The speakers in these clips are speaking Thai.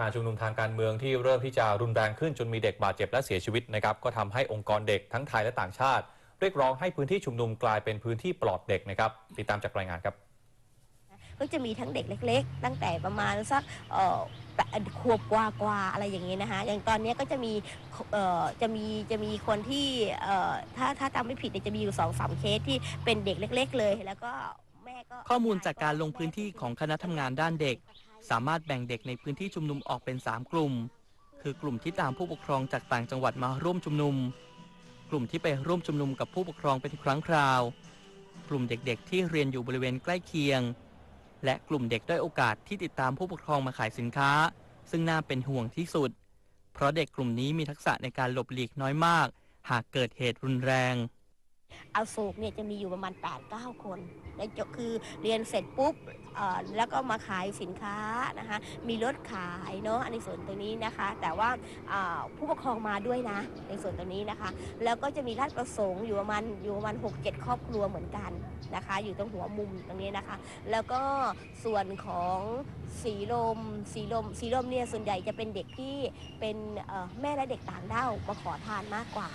การชุมนุมทางการเมืองที่เริ่มที่จะรุนแรงขึ้นจนมีเด็กบาดเจ็บและเสียชีวิตนะครับก็ทำให้องค์กรเด็กทั้งไทยและต่างชาติ เรียกร้องให้พื้นที่ชุมนุมกลายเป็นพื้นที่ปลอดเด็กนะครับติดตามจากรายงานครับก็จะมีทั้งเด็กเล็ก ๆ ตั้งแต่ประมาณสักเอ่อแปดขวบกว่ากว่าๆอะไรอย่างเงี้ยนะคะ อย่างตอนเนี้ยก็จะมีเอ่อจะมีจะมีคนที่เอ่อถ้าถ้าจำไม่ผิดเนี่ยจะมีอยู่สองสามเคสที่เป็นเด็กเล็ก ๆ เลย แล้วก็แม่ก็ข้อมูลจากการลงพื้นที่ของคณะทำงานด้านเด็ก สามารถแบ่งเด็กในพื้นที่ชุมนุมออกเป็น 3 กลุ่ม คือกลุ่มที่ตามผู้ปกครองจากต่างจังหวัดมาร่วมชุมนุม กลุ่มที่ไปร่วมชุมนุมกับผู้ปกครองเป็นครั้งคราว กลุ่มเด็กๆ ที่เรียนอยู่บริเวณใกล้เคียง และกลุ่มเด็กด้อยโอกาสที่ติดตามผู้ปกครองมาขายสินค้า ซึ่งน่าเป็นห่วงที่สุด เพราะเด็กกลุ่มนี้มีทักษะในการหลบหลีกน้อยมาก หากเกิดเหตุรุนแรง เอาโศกเนี่ยจะมีอยู่ประมาณ 8 9 คนแล้วคือเรียนเสร็จปุ๊บแล้วก็มาขายสินค้านะคะ มีรถขายเนาะในส่วนตรงนี้นะคะ แต่ว่าผู้ปกครองมาด้วยนะ ในส่วนตรงนี้นะคะ แล้วก็จะมีราชประสงค์อยู่ประมาณอยู่ประมาณ6 7 ครอบครัวเหมือนกันนะคะ อยู่ตรงหัวมุมตรงนี้นะคะ แล้วก็ส่วนของสีลมสีลมสีลมเนี่ยส่วนใหญ่จะเป็นเด็กที่เป็นแม่และเด็กต่างด้าวมาขอทานมากกว่า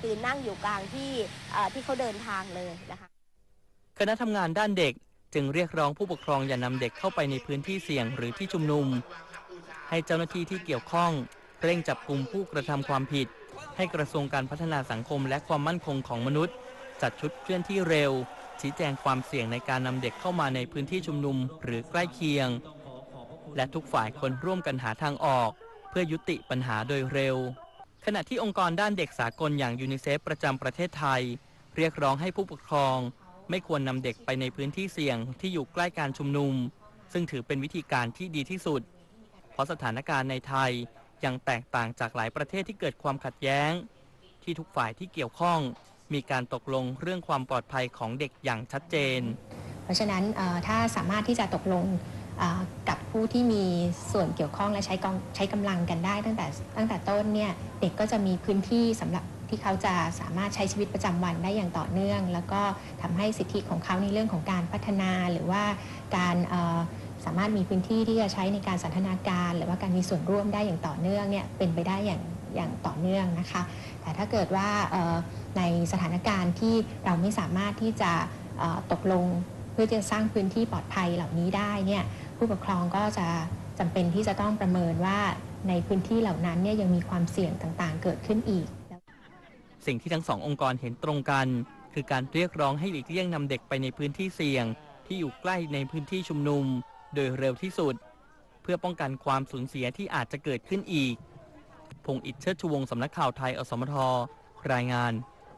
คือนั่งอยู่กลางที่ที่เขาเดินทางเลยนะคะคณะทำงานด้านเด็กจึงเรียกร้องผู้ปกครองอย่านำเด็กเข้าไปในพื้นที่เสี่ยงหรือที่ชุมนุม ให้เจ้าหน้าที่ที่เกี่ยวข้อง เร่งจับกลุ่มผู้กระทำความผิด ให้กระทรวงการพัฒนาสังคมและความมั่นคงของมนุษย์ จัดชุดเคลื่อนที่เร็ว ชี้แจงความเสี่ยงในการนำเด็กเข้ามาในพื้นที่ชุมนุมหรือใกล้เคียง และทุกฝ่ายควรร่วมกันหาทางออก เพื่อยุติปัญหาโดยเร็ว ขณะที่องค์กรด้านเด็กสากลอย่างยูนิเซฟประจำประเทศไทย เรียกร้องให้ผู้ปกครอง ไม่ควรนำเด็กไปในพื้นที่เสี่ยงที่อยู่ใกล้การชุมนุม ซึ่งถือเป็นวิธีการที่ดีที่สุด เพราะสถานการณ์ในไทยยังแตกต่างจากหลายประเทศที่เกิดความขัดแย้ง ที่ทุกฝ่ายที่เกี่ยวข้อง มีการตกลงเรื่องความปลอดภัยของเด็กอย่างชัดเจน เพราะฉะนั้นถ้าสามารถที่จะตกลง กับผู้ที่มีส่วนเกี่ยวข้องและใช้กองใช้กำลังกันได้ ตั้งแต่ตั้งแต่ต้นเนี่ยเด็กก็จะมีพื้นที่สำหรับที่เขาจะสามารถใช้ชีวิตประจำวันได้อย่างต่อเนื่อง แล้วก็ทำให้สิทธิของเขาในเรื่องของการพัฒนา หรือว่าการสามารถมีพื้นที่ที่จะใช้ในการสันทนาการ หรือว่าการมีส่วนร่วมได้อย่างต่อเนื่องเนี่ยเป็นไปได้อย่างอย่างต่อเนื่องนะคะ แต่ถ้าเกิดว่าในสถานการณ์ที่เราไม่สามารถที่จะตกลงเพื่อจะสร้างพื้นที่ปลอดภัยเหล่านี้ได้เนี่ย ผู้ปกครองก็จะจำเป็นที่จะต้องประเมินว่าในพื้นที่เหล่านั้นเนี่ยยังมีความเสี่ยงต่างๆ เกิดขึ้นอีก สิ่งที่ทั้งสององค์กรเห็นตรงกัน คือการเรียกร้องให้หลีกเลี่ยงนำเด็กไปในพื้นที่เสี่ยง ที่อยู่ใกล้ในพื้นที่ชุมนุม โดยเร็วที่สุด เพื่อป้องกันความสูญเสียที่อาจจะเกิดขึ้นอีก พงษ์อิทเชิดชูวงสำนักข่าวไทยอสมทรายงาน